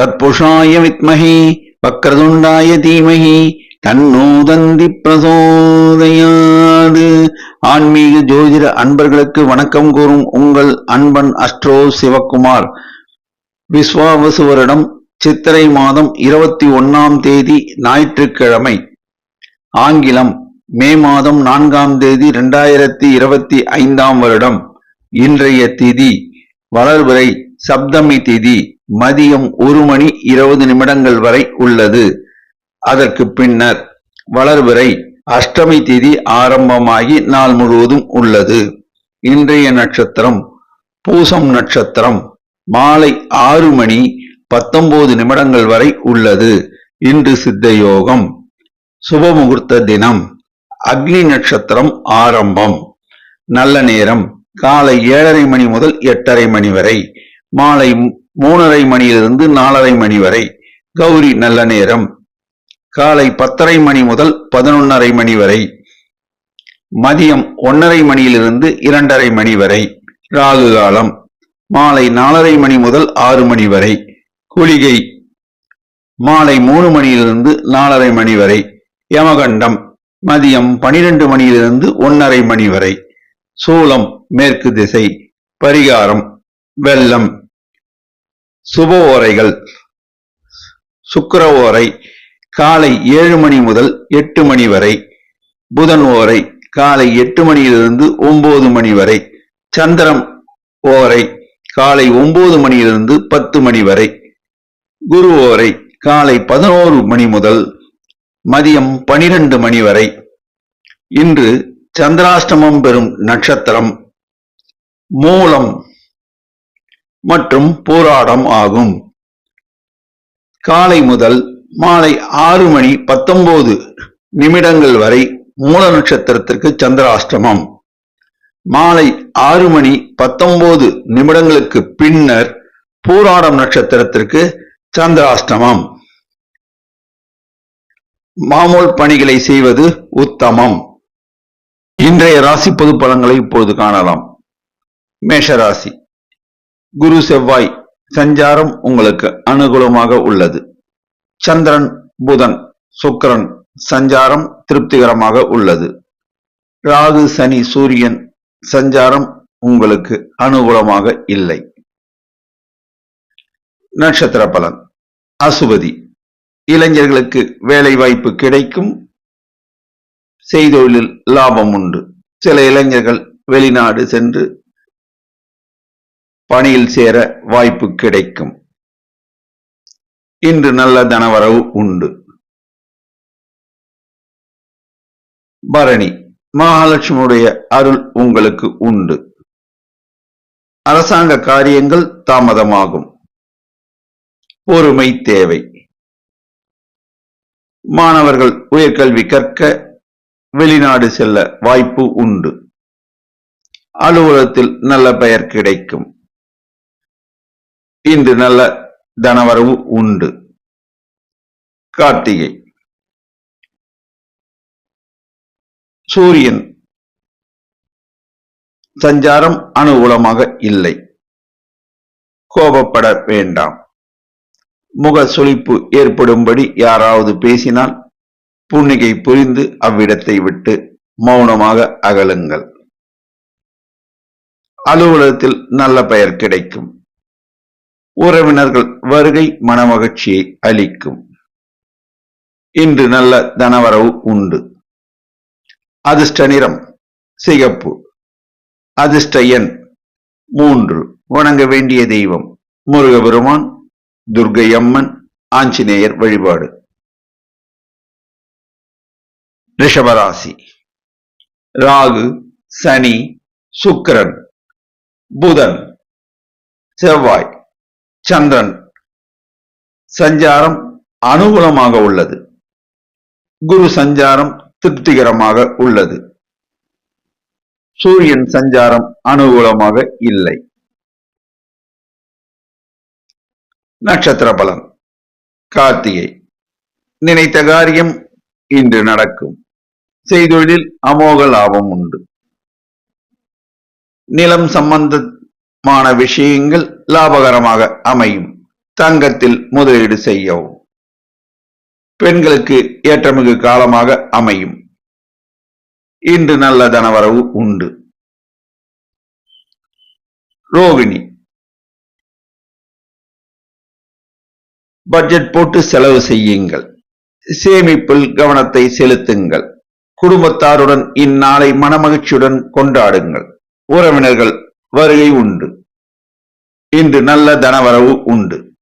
தற்புஷாய வித்மஹி வக்ரதுண்டாய தீமஹி தன்னோதந்தி பிரசோதையாது. ஆன்மீக ஜோதிட அன்பர்களுக்கு வணக்கம் கூறும் உங்கள் அன்பன் அஸ்ட்ரோ சிவக்குமார். விஸ்வாவசுவரிடம் சித்திரை மாதம் இருபத்தி ஒன்னாம் தேதி ஞாயிற்றுக்கிழமை ஆங்கிலம் மே மாதம் நான்காம் தேதி இரண்டாயிரத்தி இருபத்தி ஐந்தாம் வருடம் இன்றைய திதி வளர்வரை சப்தமி திதி மதியம் ஒரு மணி இருபது நிமிடங்கள் வரை உள்ளது. அதற்கு பின்னர் வளர்பிறை அஷ்டமி திதி ஆரம்பமாகி நாள் முழுவதும் உள்ளது. இன்றைய நட்சத்திரம் பூசம் நட்சத்திரம் மாலை ஆறு மணி பத்தொன்பது நிமிடங்கள் வரை உள்ளது. இன்று சித்த யோகம் சுபமுகூர்த்த தினம். அக்னி நட்சத்திரம் ஆரம்பம். நல்ல நேரம். காலை ஏழரை மணி முதல் எட்டரை மணி வரை. மாலை மூணரை மணியிலிருந்து நாலரை மணி வரை. கௌரி நல்ல நேரம். காலை பத்தரை மணி முதல் பதினொன்னரை மணி வரை. மதியம் ஒன்னரை மணியிலிருந்து இரண்டரை மணி வரை. ராகு காலம். மாலை நாலரை மணி முதல் ஆறு மணி வரை. குளிகை. மாலை மூணு மணியிலிருந்து நாலரை மணி வரை. யமகண்டம். மதியம் பனிரெண்டு மணியிலிருந்து ஒன்னரை மணி வரை. சூலம் மேற்கு திசை. பரிகாரம். வெள்ளம். சுப ஓரைகள். சுக்கர ஓரை காலை ஏழு மணி முதல் எட்டு மணி வரை. புதன் ஓரை காலை எட்டு மணியிலிருந்து ஒன்பது மணி வரை. சந்திரம் ஓரை காலை ஒன்பது மணியிலிருந்து பத்து மணி வரை. குரு ஓரை காலை பதினோரு மணி முதல் மதியம் பனிரெண்டு மணி வரை. இன்று சந்திராஷ்டமம் பெறும் நட்சத்திரம். மூலம் மற்றும் போராடம் ஆகும். காலை முதல் மாலை ஆறு மணி பத்தொன்பது நிமிடங்கள் வரை மூல நட்சத்திரத்திற்கு சந்திராஷ்டமம். மாலை ஆறு மணி பத்தொன்பது நிமிடங்களுக்கு பின்னர் பூராடம் நட்சத்திரத்திற்கு சந்திராஷ்டமம். மாமூல் பணிகளை செய்வது உத்தமம். இன்றைய ராசி பொது பலன்களை இப்போது காணலாம் மேஷராசி குரு செவ்வாய் சஞ்சாரம் உங்களுக்கு அனுகூலமாக உள்ளது. சந்திரன் புதன் சுக்கிரன் சஞ்சாரம் திருப்திகரமாக உள்ளது. ராகு சனி சூரியன் சஞ்சாரம் உங்களுக்கு அனுகூலமாக இல்லை. நட்சத்திர பலன். அசுபதி. இளைஞர்களுக்கு வேலை வாய்ப்பு கிடைக்கும். செய்தொழிலில் லாபம் உண்டு. சில இளைஞர்கள் வெளிநாடு சென்று பணியில் சேர வாய்ப்பு கிடைக்கும். இன்று நல்ல தனவரவு உண்டு. பரணி மகாலட்சுமியுடைய அருள் உங்களுக்கு உண்டு. அரசாங்க காரியங்கள் தாமதமாகும். பொறுமை தேவை. மாணவர்கள் உயர்கல்வி கற்க வெளிநாடு செல்ல வாய்ப்பு உண்டு. அலுவலகத்தில் நல்ல பெயர் கிடைக்கும். இன்று நல்ல தனவரவு உண்டு. கார்த்திகை. சூரியன். சஞ்சாரம் அனுகூலமாக இல்லை. கோபப்பட வேண்டாம். முக சுழிப்பு ஏற்படும்படி யாராவது பேசினால் புன்னிகை புரிந்து அவ்விடத்தை விட்டு மௌனமாக அகலுங்கள். அலுவலகத்தில் நல்ல பெயர் கிடைக்கும். உறவினர்கள் வருகை மனமகிழ்ச்சியை அளிக்கும். இன்று நல்ல தனவரவு உண்டு. அதிர்ஷ்ட நிறம் சிகப்பு. அதிர்ஷ்ட எண் மூன்று. வணங்க வேண்டிய தெய்வம் முருகபெருமான் துர்கையம்மன் ஆஞ்சநேயர் வழிபாடு. ரிஷபராசி ராகு சனி சுக்கரன் புதன் செவ்வாய். சந்திரன். சஞ்சாரம் அனுகூலமாக உள்ளது. குரு சஞ்சாரம் திருப்திகரமாக உள்ளது. சூரியன் சஞ்சாரம் அனுகூலமாக இல்லை. நட்சத்திர பலன். கார்த்திகை. நினைத்த காரியம் இன்று நடக்கும். செய்தொழில் அமோக லாபம் உண்டு. நிலம் சம்பந்த மான விஷயங்கள் லாபகரமாக அமையும். தங்கத்தில் முதலீடு செய்யவும். பெண்களுக்கு ஏற்றமிகு காலமாக அமையும். இன்று நல்ல தனவரவு உண்டு. ரோகிணி. பட்ஜெட் போட்டு செலவு செய்யுங்கள். சேமிப்பில் கவனத்தை செலுத்துங்கள். குடும்பத்தாருடன் இந்நாளை மனமகிழ்ச்சியுடன் கொண்டாடுங்கள். உறவினர்கள் வருகை உண்டு. இன்று நல்ல தனவரவு உண்டு.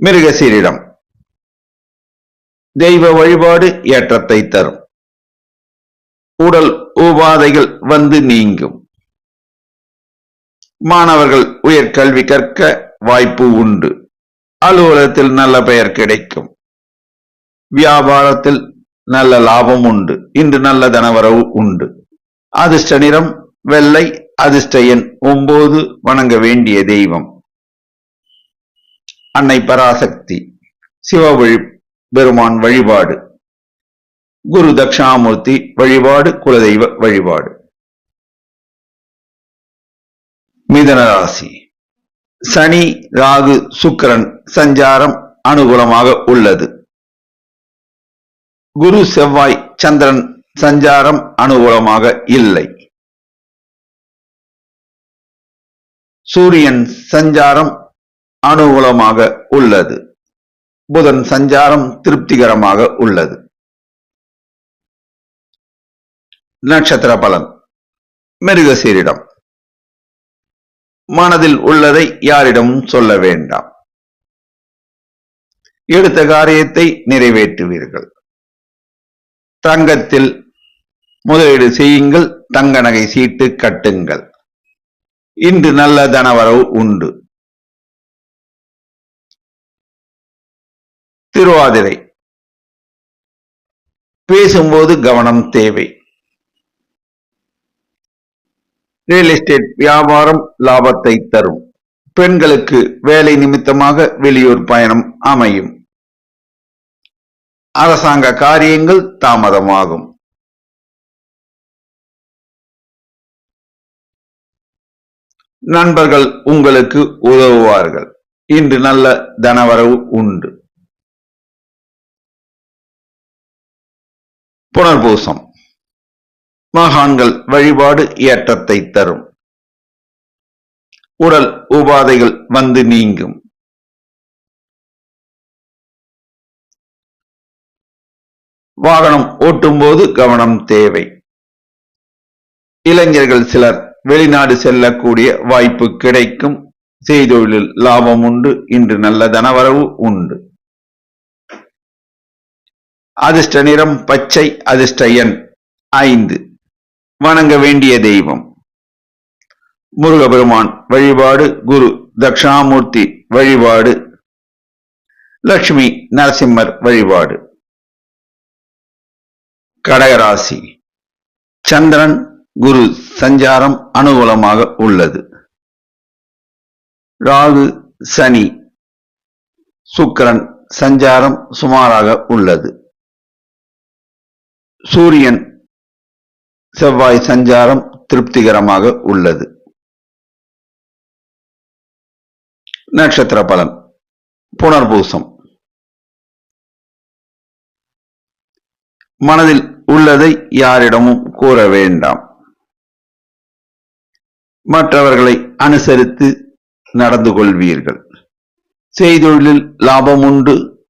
மிருகசீரிடம் தெய்வ வழிபாடு ஏற்றத்தை தரும். உடல் உபாதைகள் வந்து நீங்கும். மாணவர்கள் உயர்கல்வி கற்க வாய்ப்பு உண்டு. அலுவலகத்தில் நல்ல பெயர் கிடைக்கும். வியாபாரத்தில் நல்ல லாபம் உண்டு. இன்று நல்ல தனவரவு உண்டு. அதிர்ஷ்ட நிறம் வெள்ளை அதிர்ஷ்ட எண் ஒன்பது வணங்க வேண்டிய தெய்வம். அன்னை பராசக்தி சிவவழி பெருமான் வழிபாடு. குரு தட்சிணாமூர்த்தி வழிபாடு குலதெய்வ வழிபாடு. மிதனராசி சனி ராகு சுக்கிரன் சஞ்சாரம் அனுகூலமாக உள்ளது. குரு செவ்வாய் சந்திரன் சஞ்சாரம் அனுகூலமாக இல்லை. சூரியன் சஞ்சாரம் அனுகூலமாக உள்ளது. புதன் சஞ்சாரம் திருப்திகரமாக உள்ளது. நட்சத்திர பலன். மிருகசீரிடம். மனதில் உள்ளதை யாரிடமும் சொல்ல வேண்டாம். எடுத்த காரியத்தை நிறைவேற்றுவீர்கள். தங்கத்தில் முதலீடு செய்யுங்கள் தங்க நகை சீட்டு கட்டுங்கள். இன்று நல்ல தனவரவு உண்டு. திருவாதிரை. பேசும்போது கவனம் தேவை. ரியல் எஸ்டேட் வியாபாரம் லாபத்தை தரும். பெண்களுக்கு வேலை நிமித்தமாக வெளியூர் பயணம் அமையும். அரசாங்க காரியங்கள் தாமதமாகும். நண்பர்கள் உங்களுக்கு உதவுவார்கள். இன்று நல்ல தனவரவு உண்டு. புனர்பூசம். மகான்கள் வழிபாடு ஏற்றத்தை தரும். உடல் உபாதைகள் வந்து நீங்கும். வாகனம் ஓட்டும்போது கவனம் தேவை. இளைஞர்கள் சிலர் வெளிநாடு செல்லக்கூடிய வாய்ப்பு கிடைக்கும். செய்தொழிலில் லாபம் உண்டு இன்று நல்ல தனவரவு உண்டு. அதிர்ஷ்ட நிறம் பச்சை அதிர்ஷ்ட எண் ஐந்து. வணங்க வேண்டிய தெய்வம். முருகபெருமான் வழிபாடு குரு தட்சிணாமூர்த்தி வழிபாடு லட்சுமி நரசிம்மர் வழிபாடு. கடகராசி. சந்திரன் குரு சஞ்சாரம் அனுகூலமாக உள்ளது. ராகு சனி சுக்கிரன் சஞ்சாரம் சுமாராக உள்ளது. சூரியன் செவ்வாய் சஞ்சாரம் திருப்திகரமாக உள்ளது. நட்சத்திர பலன் புனர்பூசம். மனதில் உள்ளதை யாரிடமும் கூற வேண்டாம். மற்றவர்களை அனுசரித்து நடந்து கொள்வீர்கள். செய்தொழிலில் லாபம் உண்டு.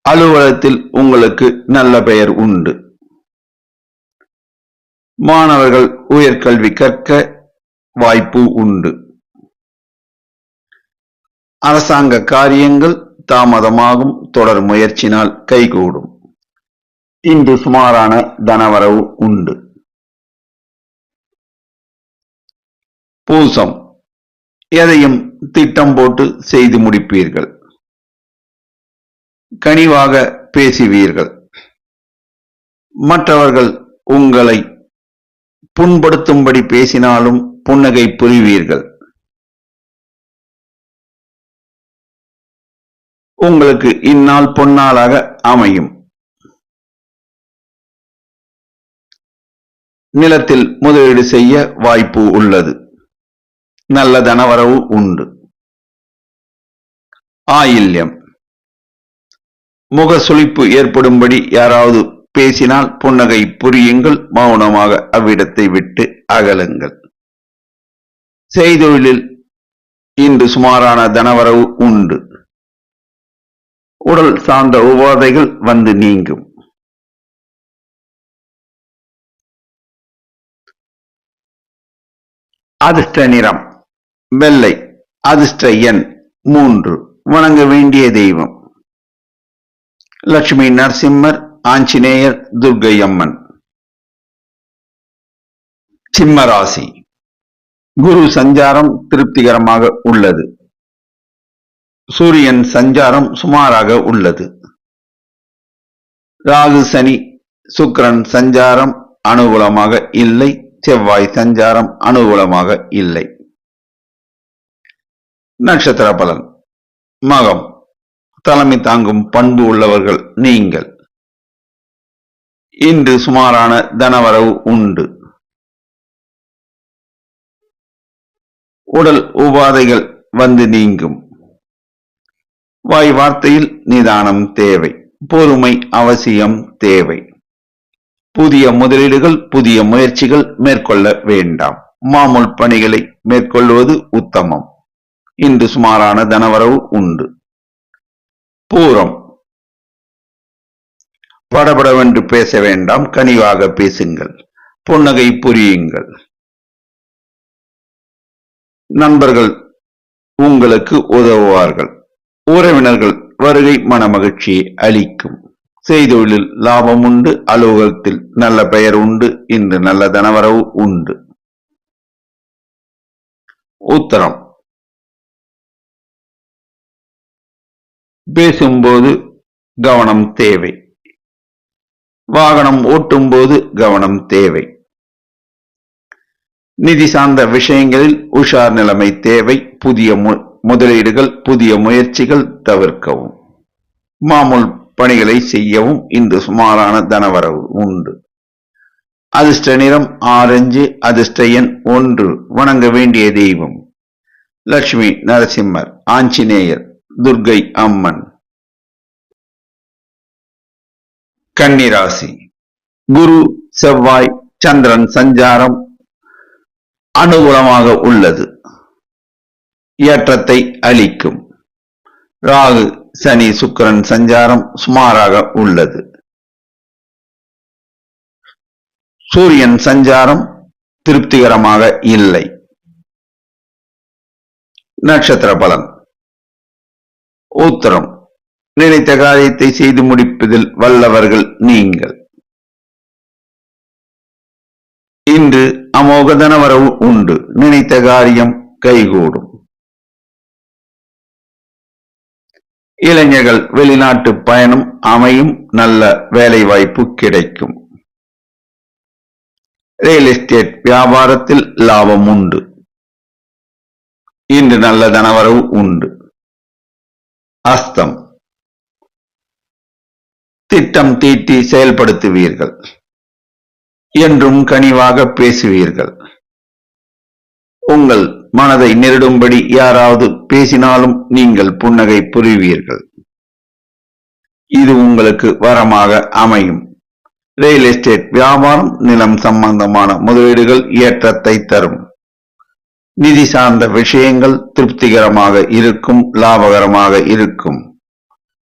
அலுவலகத்தில் உங்களுக்கு நல்ல பெயர் உண்டு. மாணவர்கள் உயர்கல்வி கற்க வாய்ப்பு உண்டு. அரசாங்க காரியங்கள் தாமதமாகும் தொடர் முயற்சினால் கைகூடும். இன்று சுமாரான தனவரவு உண்டு. பூசம். எதையும் திட்டம் போட்டு செய்து முடிப்பீர்கள். கனிவாக பேசுவீர்கள். மற்றவர்கள் உங்களை புண்படுத்தும்படி பேசினாலும் புன்னகை புரிவீர்கள். உங்களுக்கு இந்நாள் பொன்னாளாக அமையும். நிலத்தில் முதலீடு செய்ய வாய்ப்பு உள்ளது. நல்ல தனவரவு உண்டு. ஆயில்யம். முகசுளிப்பு ஏற்படும்படி யாராவது பேசினால் புன்னகை புரியுங்கள் மௌனமாக அவ்விடத்தை விட்டு அகலுங்கள். செய்தொழிலில் இன்று சுமாரான தனவரவு உண்டு. உடல் சார்ந்த உபாதைகள் வந்து நீங்கும். அதிர்ஷ்ட நிறம். வெள்ளை அதிர்ஷ்ட எண் மூன்று. வணங்க வேண்டிய தெய்வம். லட்சுமி நரசிம்மர் ஆஞ்சநேயர் துர்க்கை அம்மன் சிம்ம ராசி குரு சஞ்சாரம் திருப்திகரமாக உள்ளது. சூரியன் சஞ்சாரம் சுமாராக உள்ளது. ராகு சனி சுக்கிரன் சஞ்சாரம் அனுகூலமாக இல்லை. செவ்வாய் சஞ்சாரம் அனுகூலமாக இல்லை. நட்சத்திர பலன் மகம். தலைமை தாங்கும் பண்பு உள்ளவர்கள் நீங்கள். இன்று சுமாரான தனவரவு உண்டு. உடல் உபாதைகள் வந்து நீங்கும். வாய் வார்த்தையில் நிதானம் தேவை. பொறுமை அவசியம் தேவை. புதிய முதலீடுகள் புதிய முயற்சிகள் மேற்கொள்ள வேண்டாம். மாமூல் பணிகளை மேற்கொள்வது உத்தமம். இன்று சுமாரான தனவரவு உண்டு. பூரம். படபடவென்று பேச வேண்டாம் கனிவாக பேசுங்கள் புன்னகை புரியுங்கள். நண்பர்கள் உங்களுக்கு உதவுவார்கள். உறவினர்கள் வருகை மனமகிழ்ச்சியை அளிக்கும். செய்தொழிலில் லாபம் உண்டு அலுவலகத்தில் நல்ல பெயர் உண்டு இன்று நல்ல தனவரவு உண்டு. உத்தரம். பேசும்போது கவனம் தேவை. வாகனம் ஓட்டும்போது கவனம் தேவை. நிதி சார்ந்த விஷயங்களில் உஷார் நிலைமை தேவை. புதிய மு- முதலீடுகள் புதிய முயற்சிகள் தவிர்க்கவும். மாமூல் பணிகளை செய்யவும் இன்று சுமாரான தனவரவு உண்டு. அதிர்ஷ்ட நிறம் ஆரஞ்சு அதிர்ஷ்ட எண் ஒன்று. வணங்க வேண்டிய தெய்வம். லட்சுமி நரசிம்மர் ஆஞ்சநேயர் துர்கை அம்மன். கன்னிராசி. குரு செவ்வாய் சந்திரன் சஞ்சாரம் அனுகூலமாக உள்ளது. ஏற்றத்தை அளிக்கும். ராகு சனி சுக்கிரன் சஞ்சாரம் சுமாராக உள்ளது. சூரியன் சஞ்சாரம் திருப்திகரமாக இல்லை. நட்சத்திர பலன். உத்தரம் நினைத்த காரியத்தை செய்து முடிப்பதில் வல்லவர்கள் நீங்கள். இன்று அமோக தனவரவு உண்டு. நினைத்த காரியம் கைகூடும். இளைஞர்கள் வெளிநாட்டு பயணம் அமையும் நல்ல வேலை வாய்ப்பு கிடைக்கும். ரியல் எஸ்டேட் வியாபாரத்தில் லாபம் உண்டு. இன்று நல்ல தனவரவு உண்டு. அஸ்தம். திட்டம் தீட்டி செயல்படுத்துவீர்கள். என்றும் கனிவாக பேசுவீர்கள். உங்கள் மனதை நெருடும்படி யாராவது பேசினாலும் நீங்கள் புன்னகை புரிவீர்கள். இது உங்களுக்கு வரமாக அமையும். ரியல் எஸ்டேட் வியாபாரம் நிலம் சம்பந்தமான முதலீடுகள் ஏற்றத்தை தரும். நிதி சார்ந்த விஷயங்கள் திருப்திகரமாக இருக்கும் லாபகரமாக இருக்கும்.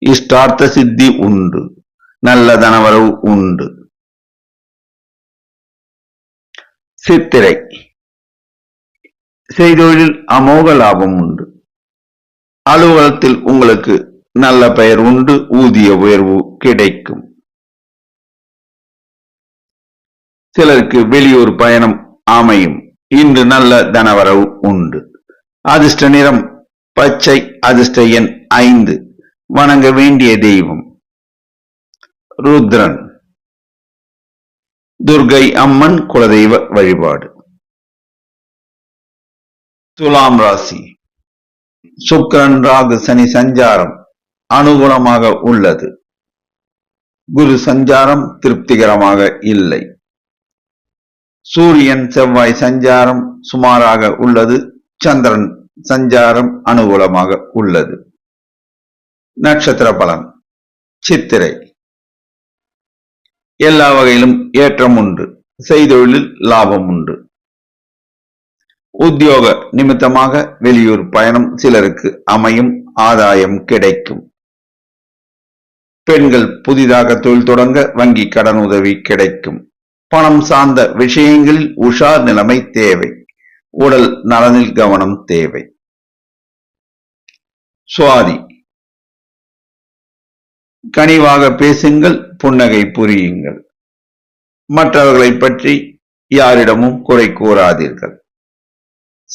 இஷ்டார்த்த சித்தி உண்டு நல்ல தனவரவு உண்டு. சித்திரை. செய்தொழில் அமோக லாபம் உண்டு. அலுவலகத்தில் உங்களுக்கு நல்ல பெயர் உண்டு ஊதிய உயர்வு கிடைக்கும். சிலருக்கு வெளியூர் பயணம் அமையும். இன்று நல்ல தனவரவு உண்டு. அதிர்ஷ்ட நிறம் பச்சை அதிர்ஷ்ட எண் ஐந்து. வணங்க வேண்டிய தெய்வம். ருத்ரன். துர்கை அம்மன் குலதெய்வ வழிபாடு. துலாம் ராசி. சுக்கிரன் ராகு சனி சஞ்சாரம் அனுகூலமாக உள்ளது. குரு சஞ்சாரம் திருப்திகரமாக இல்லை. சூரியன் செவ்வாய் சஞ்சாரம் சுமாராக உள்ளது. சந்திரன் சஞ்சாரம் அனுகூலமாக உள்ளது. நட்சத்திர பலன். சித்திரை. எல்லா வகையிலும் ஏற்றம் உண்டு. செய்தொழிலில் லாபம் உண்டு. உத்தியோக நிமித்தமாக வெளியூர் பயணம் சிலருக்கு அமையும் ஆதாயம் கிடைக்கும். பெண்கள் புதிதாக தொழில் தொடங்க வங்கி கடன் உதவி கிடைக்கும். பணம் சார்ந்த விஷயங்களில் உஷார் நிலைமை தேவை. உடல் நலனில் கவனம் தேவை. சுவாதி. கனிவாக பேசுங்கள் புன்னகை புரியுங்கள். மற்றவர்களை பற்றி யாரிடமும் குறை கூறாதீர்கள்.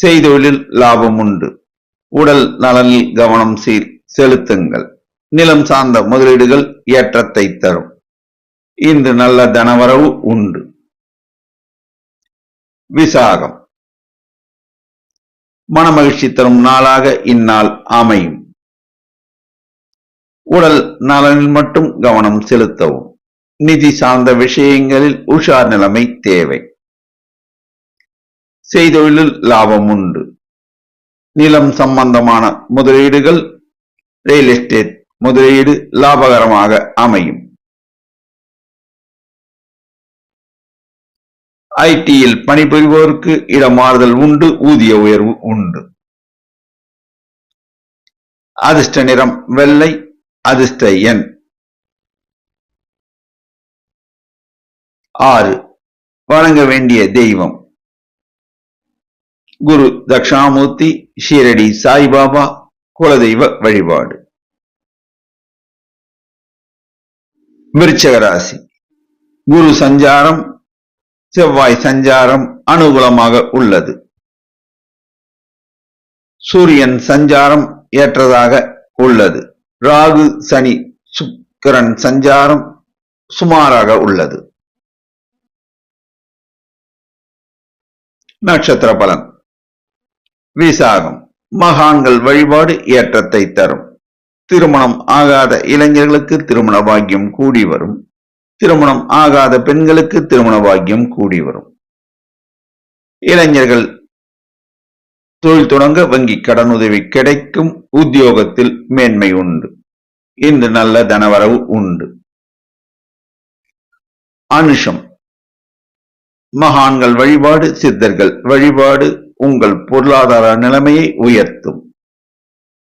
செய்தொழில் லாபம் உண்டு. உடல் நலனில் கவனம் சீர் செலுத்துங்கள். நிலம் சார்ந்த முதலீடுகள் ஏற்றத்தை தரும். இன்று நல்ல தனவரவு உண்டு. விசாகம். மனமகிழ்ச்சி தரும் நாளாக இந்நாள் அமையும். உடல் நலனில் மட்டும் கவனம் செலுத்தவும். நிதி சார்ந்த விஷயங்களில் உஷார் நிலைமை தேவை. செய்தொழிலில் லாபம் உண்டு. நிலம் சம்பந்தமான முதலீடுகள் ரியல் எஸ்டேட் முதலீடு லாபகரமாக அமையும். ஐடியில் பணிபுரிவோருக்கு இடமாறுதல் உண்டு ஊதிய உயர்வு உண்டு. அதிர்ஷ்ட நிறம் வெள்ளை அதிர்ஷ்ட எண் ஆறு. வழங்க வேண்டிய தெய்வம். குரு தக்ஷாமூர்த்தி ஷீரடி சாய்பாபா குலதெய்வ வழிபாடு. விருச்சகராசி குரு சஞ்சாரம் செவ்வாய் சஞ்சாரம் அனுகூலமாக உள்ளது. சூரியன் சஞ்சாரம் ஏற்றதாக உள்ளது. ராகு சனி சுக்கிரன் சஞ்சாரம் சுமாராக உள்ளது. நட்சத்திர பலன். விசாகம். மகான்கள் வழிபாடு ஏற்றத்தை தரும். திருமணம் ஆகாத இளைஞர்களுக்கு திருமண பாக்கியம் கூடி வரும். திருமணம் ஆகாத பெண்களுக்கு திருமண பாக்கியம் கூடி வரும். இளைஞர்கள் தொழில் தொடங்க வங்கி கடனுதவி கிடைக்கும் உத்தியோகத்தில் மேன்மை உண்டு. இன்று நல்ல தனவரவு உண்டு. அனுஷம். மகான்கள் வழிபாடு சித்தர்கள் வழிபாடு உங்கள் பொருளாதார நிலைமையை உயர்த்தும்.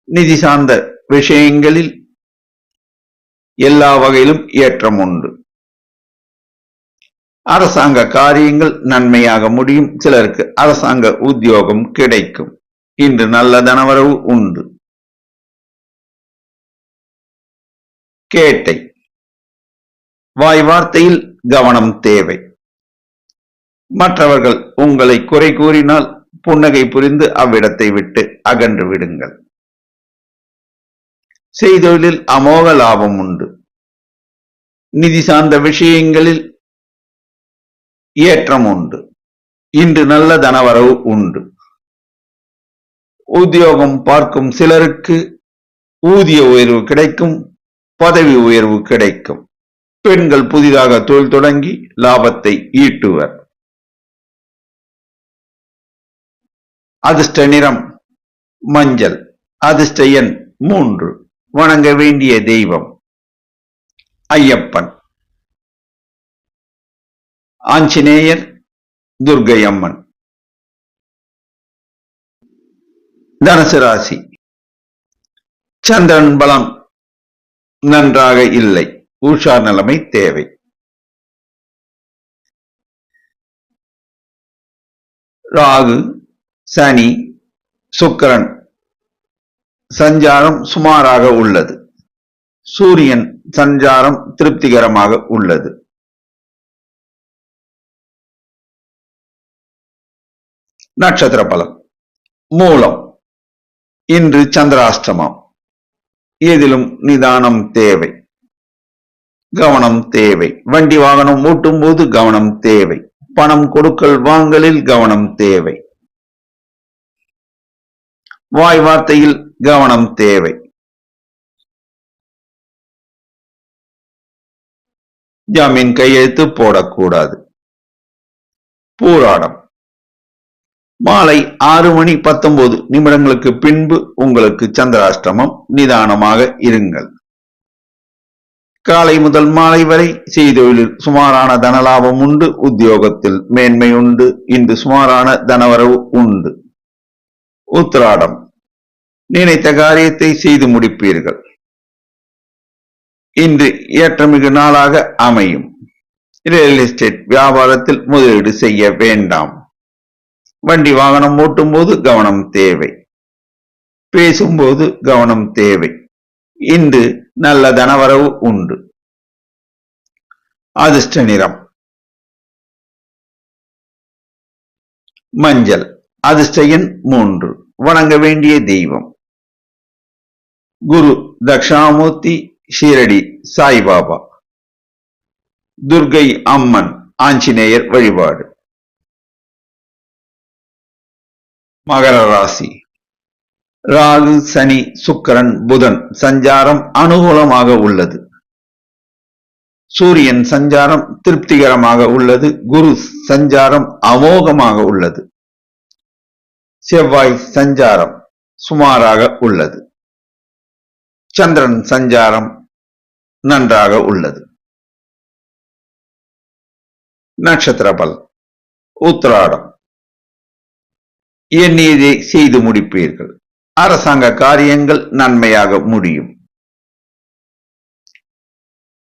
நிதி சார்ந்த விஷயங்களில் எல்லா வகையிலும் ஏற்றம் உண்டு. அரசாங்க காரியங்கள் நன்மையாக முடியும் சிலருக்கு அரசாங்க உத்தியோகம் கிடைக்கும். இன்று நல்ல தனவரவு உண்டு. கேட்டை. வாய் வார்த்தையில் கவனம் தேவை. மற்றவர்கள் உங்களை குறை கூறினால் புன்னகை புரிந்து அவ்விடத்தை விட்டு அகன்று விடுங்கள். செய்தொழிலில் அமோக லாபம் உண்டு. நிதி சார்ந்த விஷயங்களில் ஏற்றம் உண்டு. இன்று நல்ல தனவரவு உண்டு. உத்தியோகம் பார்க்கும் சிலருக்கு ஊதிய உயர்வு கிடைக்கும் பதவி உயர்வு கிடைக்கும். பெண்கள் புதிதாக தொழில் தொடங்கி லாபத்தை ஈட்டுவர். அதிர்ஷ்ட நிறம் மஞ்சள். அதிர்ஷ்ட எண் மூன்று. வணங்க வேண்டிய தெய்வம் ஐயப்பன். ஆஞ்சநேயர் துர்கை அம்மன் தனுசு ராசி. சந்திரன் பலம் நன்றாக இல்லை. உஷார் நிலைமை தேவை. ராகு சனி சுக்கரன். சஞ்சாரம் சுமாராக உள்ளது. சூரியன் சஞ்சாரம் திருப்திகரமாக உள்ளது. நட்சத்திர பலம் மூலம். இன்று சந்திராஷ்டமம். இதிலும் நிதானம் தேவை. கவனம் தேவை. வண்டி வாகனம் ஓட்டும் போது கவனம் தேவை. பணம் கொடுக்கல் வாங்கலில் கவனம் தேவை. வாய் வார்த்தையில் கவனம் தேவை. ஜாமீன் கையெழுத்து போடக்கூடாது. பூராடம். மாலை ஆறு மணி பத்தொன்பது நிமிடங்களுக்கு பின்பு உங்களுக்கு சந்திராஷ்டமம். நிதானமாக இருங்கள். காலை முதல் மாலை வரை செய்தொழிலில் சுமாரான தனலாபம் உண்டு உத்தியோகத்தில் மேன்மை உண்டு இன்று சுமாரான தனவரவு உண்டு. உத்திராடம். நினைத்த காரியத்தை செய்து முடிப்பீர்கள். இன்று ஏற்றமிகு நாளாக அமையும். ரியல் எஸ்டேட் வியாபாரத்தில் முதலீடு செய்ய வேண்டாம். வண்டி வாகனம் ஓட்டும் போது கவனம் தேவை. பேசும்போது கவனம் தேவை. இன்று நல்ல தனவரவு உண்டு. அதிர்ஷ்ட நிறம். மஞ்சள். அதிர்ஷ்ட எண் மூன்று. வணங்க வேண்டிய தெய்வம். குரு தக்ஷணாமூர்த்தி ஷீரடி சாய்பாபா. துர்கை அம்மன் ஆஞ்சநேயர் வழிபாடு. மகர ராசி. ராகு சனி சுக்கரன் புதன் சஞ்சாரம் அனுகூலமாக உள்ளது. சூரியன் சஞ்சாரம் திருப்திகரமாக உள்ளது. குரு சஞ்சாரம் அமோகமாக உள்ளது. செவ்வாய் சஞ்சாரம் சுமாராக உள்ளது. சந்திரன் சஞ்சாரம் நன்றாக உள்ளது. நட்சத்திர பலன். உத்திராடம். எண்ணியதை செய்து முடிப்பீர்கள். அரசாங்க காரியங்கள் நன்மையாக முடியும்.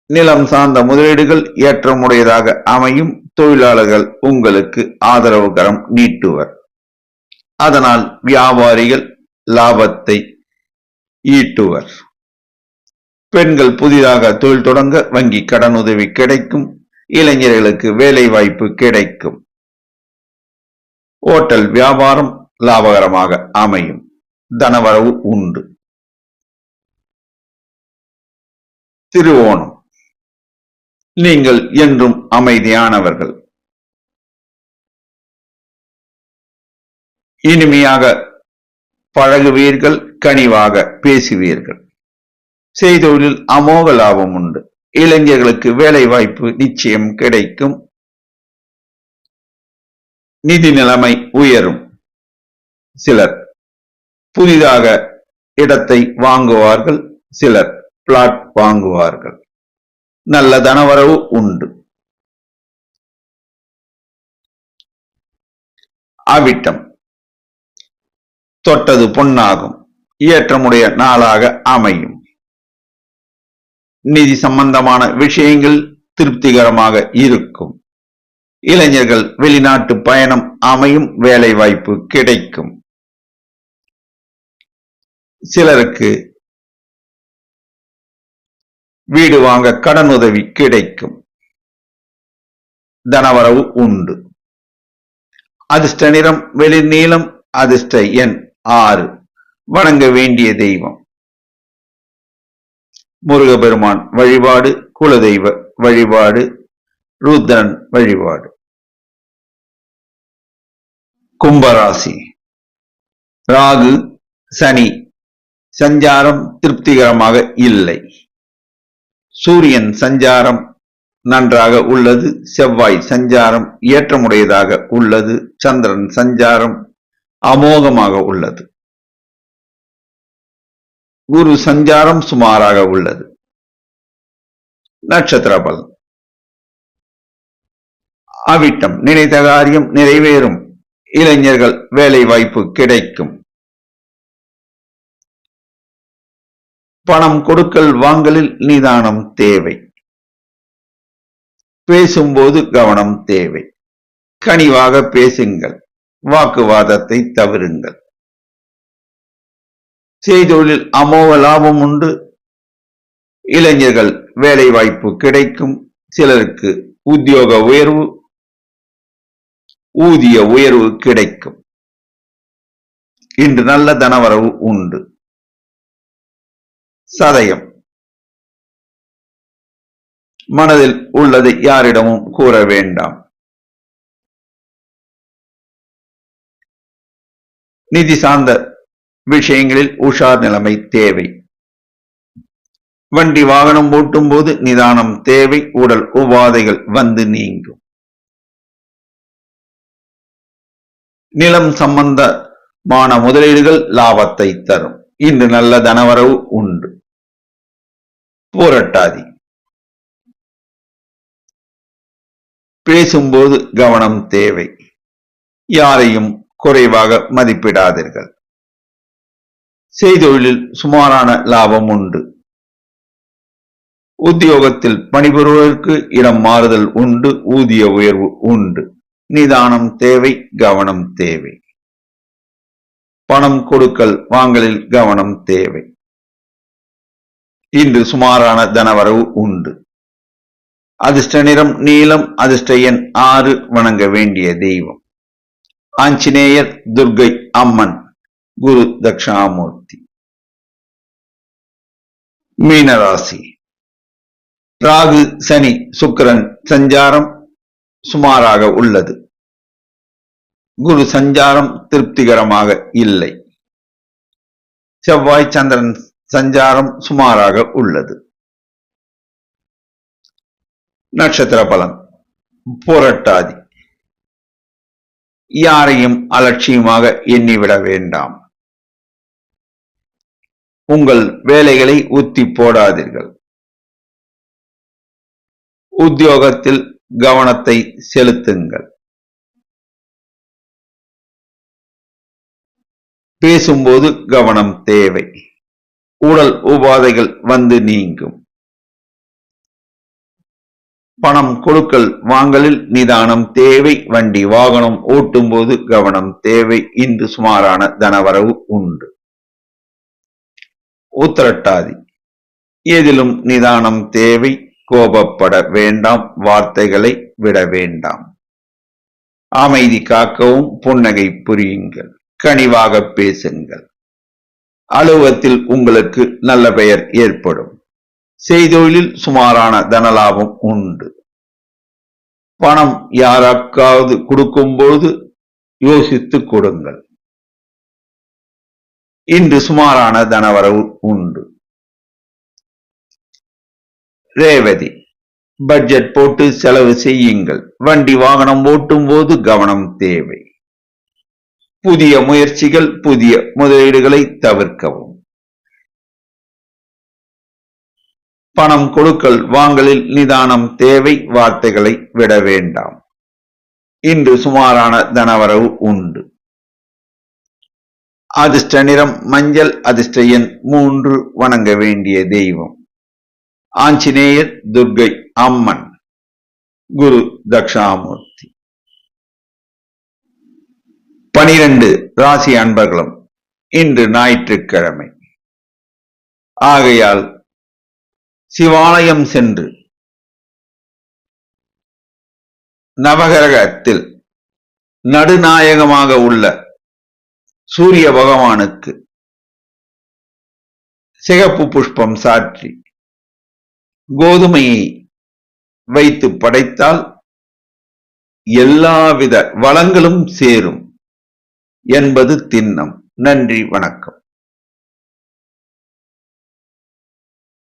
நிலம் சார்ந்த முதலீடுகள் ஏற்றமுடையதாக அமையும். தொழிலாளர்கள் உங்களுக்கு ஆதரவு கரம் நீட்டுவர். அதனால் வியாபாரிகள் லாபத்தை ஈட்டுவர். பெண்கள் புதிதாக தொழில் தொடங்க வங்கி கடனுதவி கிடைக்கும். இளைஞர்களுக்கு வேலை வாய்ப்பு கிடைக்கும். ஓட்டல் வியாபாரம் லாபகரமாக அமையும். தனவரவு உண்டு. திருவோணம். நீங்கள் என்றும் அமைதியானவர்கள். இனிமையாக பழகுவீர்கள் கனிவாக பேசுவீர்கள். செய்தொழில் அமோக லாபம் உண்டு. இளைஞர்களுக்கு வேலை வாய்ப்பு நிச்சயம் கிடைக்கும். நிதி நிலைமை உயரும். சிலர் புதிதாக இடத்தை வாங்குவார்கள் சிலர் பிளாட் வாங்குவார்கள். நல்ல தனவரவு உண்டு. அவிட்டம். தொட்டது பொன்னாகும். ஏற்றமுடைய நாளாக அமையும். நிதி சம்பந்தமான விஷயங்கள் திருப்திகரமாக இருக்கும். இளைஞர்கள் வெளிநாட்டு பயணம் அமையும் வேலை வாய்ப்பு கிடைக்கும். சிலருக்கு வீடு வாங்க கடன் உதவி கிடைக்கும். தனவரவு உண்டு. அதிர்ஷ்ட நிறம் வெளிநீளம் அதிர்ஷ்ட எண் ஆறு. வணங்க வேண்டிய தெய்வம். முருகபெருமான் வழிபாடு குலதெய்வ வழிபாடு ருத்ரன் வழிபாடு. கும்பராசி. ராகு சனி சஞ்சாரம் திருப்திகரமாக இல்லை. சூரியன் சஞ்சாரம் நன்றாக உள்ளது. செவ்வாய் சஞ்சாரம் ஏற்றமுடையதாக உள்ளது. சந்திரன் சஞ்சாரம் அமோகமாக உள்ளது. குரு சஞ்சாரம் சுமாராக உள்ளது. நட்சத்திர பலன். அவிட்டம் நினைத்த காரியம் நிறைவேறும். இளைஞர்கள் வேலை வாய்ப்பு கிடைக்கும். பணம் கொடுக்கல் வாங்கலில் நிதானம் தேவை. பேசும்போது கவனம் தேவை. கனிவாக பேசுங்கள். வாக்குவாதத்தை தவிருங்கள். செய்தொழில் அமோக லாபம் உண்டு. இளைஞர்கள் வேலை வாய்ப்பு கிடைக்கும். சிலருக்கு உத்தியோக உயர்வு ஊதிய உயர்வு கிடைக்கும். இன்று நல்ல தனவரவு உண்டு. சதயம். மனதில் உள்ளது யாரிடமும் கூற வேண்டாம். நிதி சார்ந்த விஷயங்களில் உஷார் நிலைமை தேவை. வண்டி வாகனம் ஓட்டும் போது நிதானம் தேவை. உடல் உபாதைகள் வந்து நீங்கும். நிலம் சம்பந்தமான முதலீடுகள் லாபத்தை தரும். இன்று நல்ல தனவரவு உண்டு. போரட்டாதி. பேசும்போது கவனம் தேவை. யாரையும் குறைவாக மதிப்பிடாதீர்கள். செய்தொழிலில் சுமாரான லாபம் உண்டு. உத்தியோகத்தில் பணிபுரிவதற்கு இடம் மாறுதல் உண்டு ஊதிய உயர்வு உண்டு. நிதானம் தேவை கவனம் தேவை. பணம் கொடுக்கல் வாங்கலில் கவனம் தேவை. இன்று சுமாரான தனவரவு உண்டு. அதிர்ஷ்ட நிறம் நீலம் அதிர்ஷ்ட எண் ஆறு வணங்க வேண்டிய தெய்வம். ஆஞ்சநேயர் துர்கை அம்மன் குரு தக்ஷாமூர்த்தி. மீனராசி. ராகு சனி சுக்கிரன் சஞ்சாரம் சுமாராக உள்ளது. குரு சஞ்சாரம் திருப்திகரமாக இல்லை. செவ்வாய் சந்திரன் சஞ்சாரம் சுமாராக உள்ளது. நட்சத்திர பலன். புரட்டாதி. யாரையும் அலட்சியமாக எண்ணிவிட வேண்டாம். உங்கள் வேலைகளை உத்தி போடாதீர்கள். உத்தியோகத்தில் கவனத்தை செலுத்துங்கள். பேசும்போது கவனம் தேவை. உடல் உபாதைகள் வந்து நீங்கும். பணம் கொடுக்கல் வாங்கலில் நிதானம் தேவை. வண்டி வாகனம் ஓட்டும்போது கவனம் தேவை. இன்று சுமாரான தனவரவு உண்டு. உத்திரட்டாதி. எதிலும் நிதானம் தேவை. கோபப்பட வேண்டாம் வார்த்தைகளை விட வேண்டாம். அமைதி காக்கவும் புன்னகை புரியுங்கள். கனிவாக பேசுங்கள். அலுவலகத்தில் உங்களுக்கு நல்ல பெயர் ஏற்படும். செய்தொழிலில் சுமாரான தனலாபம் உண்டு. பணம் யாருக்காவது கொடுக்கும்போது யோசித்து கொடுங்கள். இன்று சுமாரான தனவரவு உண்டு. ரேவதி. பட்ஜெட் போட்டு செலவு செய்யுங்கள். வண்டி வாகனம் ஓட்டும் போது கவனம் தேவை. புதிய முயற்சிகள் புதிய முதலீடுகளை தவிர்க்கவும். பணம் கொடுக்கல் வாங்கலில் நிதானம் தேவை வார்த்தைகளை விட வேண்டாம். இன்று சுமாரான தனவரவு உண்டு. அதிர்ஷ்ட நிறம் மஞ்சள் அதிர்ஷ்ட எண் மூன்று வணங்க வேண்டிய தெய்வம். ஆஞ்சநேயர் துர்கை அம்மன் குரு தக்ஷாமூர்த்தி. பனிரெண்டு ராசி அன்பர்களும் இன்று ஞாயிற்றுக்கிழமை. ஆகையால் சிவாலயம் சென்று நவகிரகத்தில் நடுநாயகமாக உள்ள சூரிய பகவானுக்கு சிகப்பு புஷ்பம் சாற்றி கோதுமையை வைத்து படைத்தால் எல்லாவித வளங்களும் சேரும் என்பது திண்ணம். நன்றி வணக்கம்.